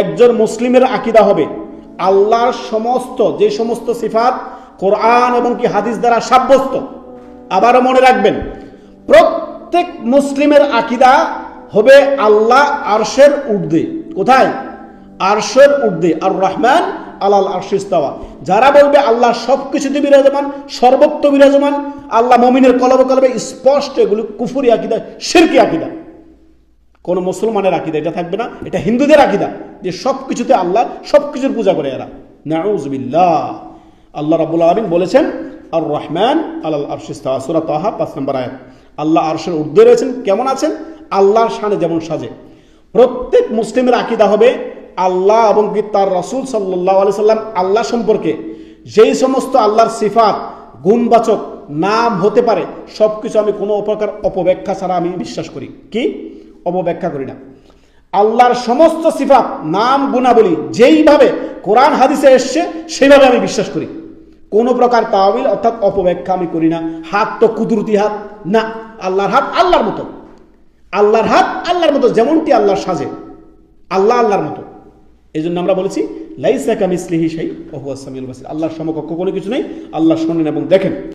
একজন মুসলিমের আকিদা হবে। আল্লাহর সমস্ত, যে সমস্ত সিফাত কোরআন এবং কি হাদিস দ্বারা সাব্যস্ত। আবারও মনে রাখবেন, প্রত্যেক মুসলিমের আকিদা হবে আল্লাহ আরশের উর্দে কোথায়? আরশের উর্দে আর রহমান আলাল আরশিস্তাওয়া যারা বলবে আল্লাহ সব কিছুতে বিরাজমান সর্বত্র বিরাজমান, আল্লাহ মমিনের কলবে কলবে স্পষ্ট এগুলো কুফুরি আকিদা শিরকি আকিদা। কোনো মুসলমানের আকিদা, এটা থাকবে না। এটা হিন্দুদের আকিদা যে সব কিছুতে আল্লাহ সব কিছুর পূজা করে এরা। নাউজবিল্লাহ। আল্লাহ রাবুল আলমিন বলেছেন আর রহমান আল্লাহ আরশিস্তা সুরা তাহা, পাঁচ নম্বর আয়াত। আল্লাহ আরশের ঊর্ধ্বে রয়েছেন, কেমন আছেন? আল্লাহর শানে যেমন সাজে। প্রত্যেক মুসলিমের আকিদা হবে আল্লাহ এবং কি তার রসুল সাল্লাহ আলি সাল্লাম আল্লাহ সম্পর্কে। যেই সমস্ত আল্লাহর সিফাত, গুণবাচক নাম হতে পারে সব কিছু আমি কোনো প্রকার অপব্যাখ্যা ছাড়া আমি বিশ্বাস করি। কি? অপব্যাখ্যা করি না। আল্লাহর সমস্ত সিফাত, নাম, গুণাবলী যেইভাবে কোরআন, হাদিসে এসছে সেইভাবে আমি বিশ্বাস করি। কোনো প্রকার তাওয়িল অর্থাৎ অপব্যাখ্যা আমি করি না। হাত তো কুদরতি হাত। না, আল্লাহর হাত আল্লাহর মতো। আল্লাহর হাত আল্লাহর মতো, যেমনটি আল্লাহর সাজে। আল্লাহ আল্লাহর মতো। এই জন্য আমরা বলেছি, লাইসা কামিসলিহি সেই ওহুয়া সামিউল বাসির। আল্লাহর সমকক্ষ কোনো কিছু নেই। আল্লাহ শোনেন এবং দেখেন।